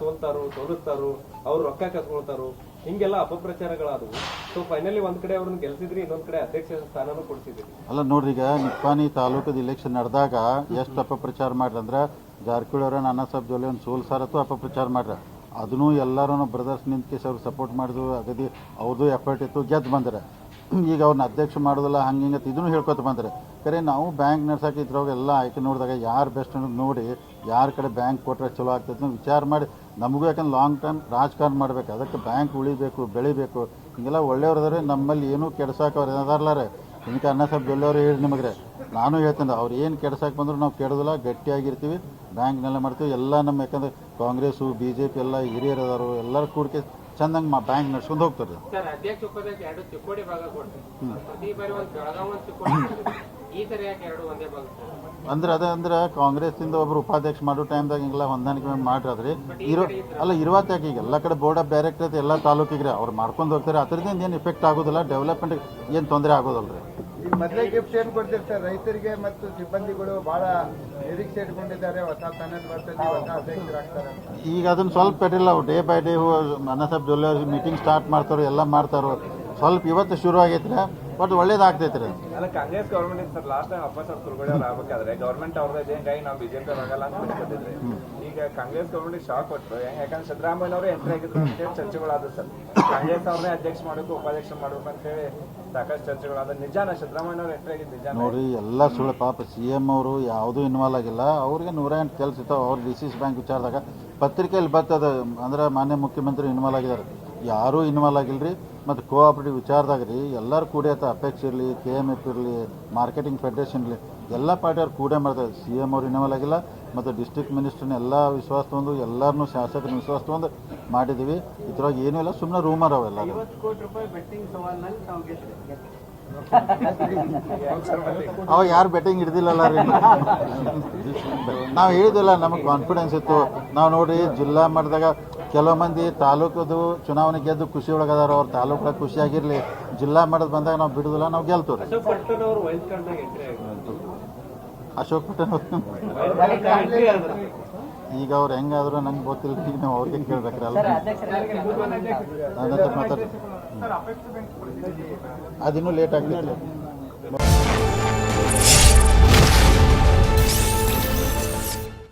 ಸೋಲ್ತಾರು ಸೋಲಿಸ್ತಾರು ಅವ್ರು ರೊಕ್ಕ ಕಸ್ಕೊಳ್ತಾರು, ಹಿಂಗೆಲ್ಲ ಅಪಪ್ರಚಾರಗಳಾದವು. ಸೊ ಫೈನಲಿ ಒಂದ್ ಕಡೆ ಅವ್ರನ್ನ ಗೆಲ್ಸಿದ್ರಿ, ಇನ್ನೊಂದ್ ಕಡೆ ಅಧ್ಯಕ್ಷ ಸ್ಥಾನನೂ ಕೊಡ್ಸಿದ್ರಿ. ಅಲ್ಲ, ನೋಡ್ರಿ ಈಗ ನಿಪ್ಪಾಣಿ ತಾಲೂಕದ ಇಲೆಕ್ಷನ್ ನಡೆದಾಗ ಎಷ್ಟು ಅಪಪ್ರಚಾರ ಮಾಡ್ರಿ ಅಂದ್ರೆ ಜಾರಕಿಹೊಳಿ ಅವರ ನಾನಾ ಸಾಹೇಬ್ ಜೊಲ್ಲೆ ಒಂದು ಸೋಲ್ಸಾರತ್ತು ಅಪಪ್ರಚಾರ ಮಾಡ್ರಿ. ಅದನ್ನು ಎಲ್ಲರೂ ಬ್ರದರ್ಸ್ ನಿಂತ್ಕೇಸಿ ಅವ್ರು ಸಪೋರ್ಟ್ ಮಾಡಿದ್ರು ಅಗದಿ ಅವ್ರದ್ದು ಎಫರ್ಟ್ ಇತ್ತು, ಗೆದ್ದು ಬಂದ್ರೆ. ಈಗ ಅವ್ರನ್ನ ಅಧ್ಯಕ್ಷ ಮಾಡೋದಿಲ್ಲ ಹಂಗೆ ಹಿಂಗೆ ಇದನ್ನು ಹೇಳ್ಕೊತ ಬಂದರೆ ಕರೆ ನಾವು ಬ್ಯಾಂಕ್ ನಡ್ಸಕ್ಕೆ ಇದ್ರೋಗ ಎಲ್ಲ ಆಯ್ಕೆ ನೋಡಿದಾಗ ಯಾರು ಬೆಸ್ಟ್ ಅನ್ನೋದು ನೋಡಿ, ಯಾರ ಕಡೆ ಬ್ಯಾಂಕ್ ಕೊಟ್ಟರೆ ಚಲೋ ಆಗ್ತದೆ ಅಂತ ವಿಚಾರ ಮಾಡಿ, ನಮಗೂ ಯಾಕಂದ್ರೆ ಲಾಂಗ್ ಟರ್ಮ್ ರಾಜಕಾರಣ ಮಾಡಬೇಕು, ಅದಕ್ಕೆ ಬ್ಯಾಂಕ್ ಉಳಿಬೇಕು, ಬೆಳಿಬೇಕು, ಹಿಂಗೆಲ್ಲ ಒಳ್ಳೆಯವ್ರದ್ರೆ ನಮ್ಮಲ್ಲಿ ಏನೂ ಕೆಡ್ಸಕ್ಕೆ ಅವ್ರು ಏನಾದಾರಲಾರೆ ಹಿಂಗೆ ಅನ್ನ ಸಾಹೇಬ್ ಜೊಲ್ಲೆಯವರು ಹೇಳಿ ನಿಮಗೆ ನಾನು ಹೇಳ್ತೇನೆ ಅವ್ರು ಏನು ಕೆಡ್ಸಕ್ಕೆ ಬಂದ್ರು ನಾವು ಕೆಡೋದಿಲ್ಲ ಗಟ್ಟಿಯಾಗಿರ್ತೀವಿ ಬ್ಯಾಂಕ್ನೆಲ್ಲ ಮಾಡ್ತೀವಿ. ಎಲ್ಲ ನಮ್ಮ ಯಾಕಂದ್ರೆ ಕಾಂಗ್ರೆಸ್ಸು ಬಿ ಜೆ ಪಿ ಎಲ್ಲ ಹಿರಿಯರು ಅದಾರು ಎಲ್ಲರೂ ಕೂಡಿಕೆ ಚಂದಂಗೆ ಮಾ ಬ್ಯಾಂಕ್ ನಡ್ಸ್ಕೊಂಡು ಹೋಗ್ತಾರೆ. ಅಂದ್ರೆ ಅದೇ ಅಂದ್ರೆ ಕಾಂಗ್ರೆಸ್ಸಿಂದ ಒಬ್ರು ಉಪಾಧ್ಯಕ್ಷ ಮಾಡೋ ಟೈಮ್ದಾಗ ಹಿಂಗೆಲ್ಲ ಹೊಂದಾಣಿಕೆ ಮಾಡ್ರಿ ಇರೋ ಅಲ್ಲ ಇರುವತ್ತ ಯಾಕೆ ಈಗ? ಎಲ್ಲ ಕಡೆ ಬೋರ್ಡ್ ಆಫ್ ಡೈರೆಕ್ಟರ್ ಎಲ್ಲ ತಾಲೂಕಿಗೆ ಅವ್ರು ಮಾಡ್ಕೊಂಡು ಹೋಗ್ತಾರೆ. ಅದರಿಂದ ಏನು ಇಫೆಕ್ಟ್ ಆಗೋದಿಲ್ಲ ಡೆವಲಪ್ಮೆಂಟ್ ಏನು ತೊಂದರೆ ಆಗೋದಲ್ಲ ರೀ ಈಗ ಮೊದಲೇ ಗಿಫ್ಟ್ ಏನ್ ಕೊಡ್ತಿರ್ತಾರೆ? ರೈತರಿಗೆ ಮತ್ತು ಸಿಬ್ಬಂದಿಗಳು ಬಹಳ ನಿರೀಕ್ಷೆ ಇಟ್ಕೊಂಡಿದ್ದಾರೆ ಹೊಸ ಪ್ಯಾನೆಲ್ ಬರ್ತದೆ ಈಗ ಅದನ್ನ ಸ್ವಲ್ಪ ಪೆಟ್ಟಿಲ್ಲ ಡೇ ಬೈ ಡೇ ಅನ್ನ ಸಾಹೇಬ್ ಜೊಲ್ಲೆ ಮೀಟಿಂಗ್ ಸ್ಟಾರ್ಟ್ ಮಾಡ್ತಾರೋ, ಎಲ್ಲ ಮಾಡ್ತಾರೋ. ಸ್ವಲ್ಪ ಇವತ್ತು ಶುರು ಆಗೈತ್ರಿ ಬಟ್ ಒಳ್ಳೇದಾಗ್ತೈತ್ರಿ ಅಲ್ಲ Congress government sir last time ಅಪ್ಪ ಸರ್ ಕುರುಗಡೆ ಅವ್ರು ಆಗ್ಬೇಕಾದ್ರೆ ಗೌರ್ಮೆಂಟ್ ಅವ್ರದ್ದು ಹಿಂಗಾಗಿ ನಾವು ಬಿಜೆಪಿ ಆಗಲ್ಲ ಅಂತ ಬಿಟ್ಕೊಟ್ಟಿದ್ರಿ ಈಗ ಕಾಂಗ್ರೆಸ್ ಗೌರ್ಮೆಂಟ್ ಶಾಕ್ ಕೊಟ್ಟರು ಯಾಕಂದ್ರೆ ಸಿದ್ದರಾಮಯ್ಯ ಅವರು ಎಂಟ್ರಿ ಆಗಿದ್ರು ಅಂತ ಹೇಳಿ ಚರ್ಚೆಗಳಾದ ಸರ್. ಕಾಂಗ್ರೆಸ್ ಅವ್ರನ್ನೇ ಅಧ್ಯಕ್ಷ ಮಾಡಬೇಕು ಉಪಾಧ್ಯಕ್ಷ ಮಾಡಬೇಕು ಅಂತ ಹೇಳಿ ಸಾಕಷ್ಟು ಚರ್ಚೆಗಳಾದ ನಿಜಾನ ಸಿದ್ದರಾಮಯ್ಯ ಅವ್ರು ಎಂಟ್ರಿ ಆಗಿದ್ದು ನಿಜಾನ? ನೋಡಿ ಎಲ್ಲ ಸುಳ್ಳು ಪಾಪ ಸಿ ಎಂ ಅವರು ಯಾವುದೂ ಇನ್ವಾಲ್ ಆಗಿಲ್ಲ. ಅವ್ರಿಗೆ ನೂರ ಎಂಟು ಕೆಲಸ ಇತ್ತು. ಅವ್ರು ಡಿ ಸಿ ಸಿ ಬ್ಯಾಂಕ್ ವಿಚಾರದಾಗ ಪತ್ರಿಕೆಯಲ್ಲಿ ಬರ್ತದ ಅಂದ್ರೆ ಮಾನ್ಯ ಮುಖ್ಯಮಂತ್ರಿ ಇನ್ವಾಲ್ ಆಗಿದ್ದಾರೆ. ಯಾರೂ ಇನ್ವಾಲ್ವ್ ರೀ ಮತ್ತು ಕೋಆಪರೇಟಿವ್ ವಿಚಾರದಾಗ ರೀ ಎಲ್ಲರೂ ಕೂಡ ಅಪೆಕ್ಸ್ ಇರಲಿ ಕೆ ಎಂ ಎಫ್ ಇರಲಿ ಮಾರ್ಕೆಟಿಂಗ್ ಫೆಡರೇಷನ್ ಇರಲಿ ಎಲ್ಲ ಪಾರ್ಟಿಯವ್ರು ಕೂಡೇ ಮಾಡ್ತಾರೆ. ಸಿ ಎಂ ಅವ್ರು ಇನ್ವಾಲ್ವ್ ಆಗಿಲ್ಲ ಮತ್ತು ಡಿಸ್ಟ್ರಿಕ್ಟ್ ಮಿನಿಸ್ಟರ್ನ ಎಲ್ಲ ವಿಶ್ವಾಸ ತೊಗೊಂಡು ಎಲ್ಲರನ್ನೂ ಶಾಸಕರನ್ನ ವಿಶ್ವಾಸ ತೊಗೊಂಡು ಮಾಡಿದ್ದೀವಿ ಇದ್ರೊಳಗೆ ಏನೂ ಇಲ್ಲ ಸುಮ್ಮನೆ ರೂಮರ್ ಅವೆಲ್ಲ. ಅವಾಗ ಯಾರು ಬೆಟ್ಟಿಂಗ್ ಹಿಡ್ದಿಲ್ಲಲ್ಲ ರೀ. ನಾವು ಹೇಳಿದಿಲ್ಲ ನಮಗೆ ಕಾನ್ಫಿಡೆನ್ಸ್ ಇತ್ತು. ನಾವು ನೋಡಿ ಜಿಲ್ಲಾ ಮಟ್ಟದಾಗ ಕೆಲವು ಮಂದಿ ತಾಲೂಕದು ಚುನಾವಣೆ ಗೆದ್ದು ಖುಷಿ ಒಳಗದಾರ ಅವ್ರ ತಾಲೂಕ ಖುಷಿಯಾಗಿರ್ಲಿ ಜಿಲ್ಲಾ ಮಟ್ಟದ ಬಂದಾಗ ನಾವು ಬಿಡುದಿಲ್ಲ ನಾವು ಗೆಲ್ತೀವಿ ಅಶೋಕ್ ಪಟ್ಟಣ ಈಗ ಅವ್ರು ಹೆಂಗಾದ್ರು ನಂಗೆ ಗೊತ್ತಿಲ್ಲ ಈಗ ನಾವು ಅವ್ರಿಗೆ ಕೇಳ್ಬೇಕ್ರಿ ಅಲ್ಲ ನನ್ನ ಹತ್ರ ಮಾತಾಡ್ ಅದಿನ್ನೂ ಲೇಟ್ ಆಗ್ತೈತ್ರಿ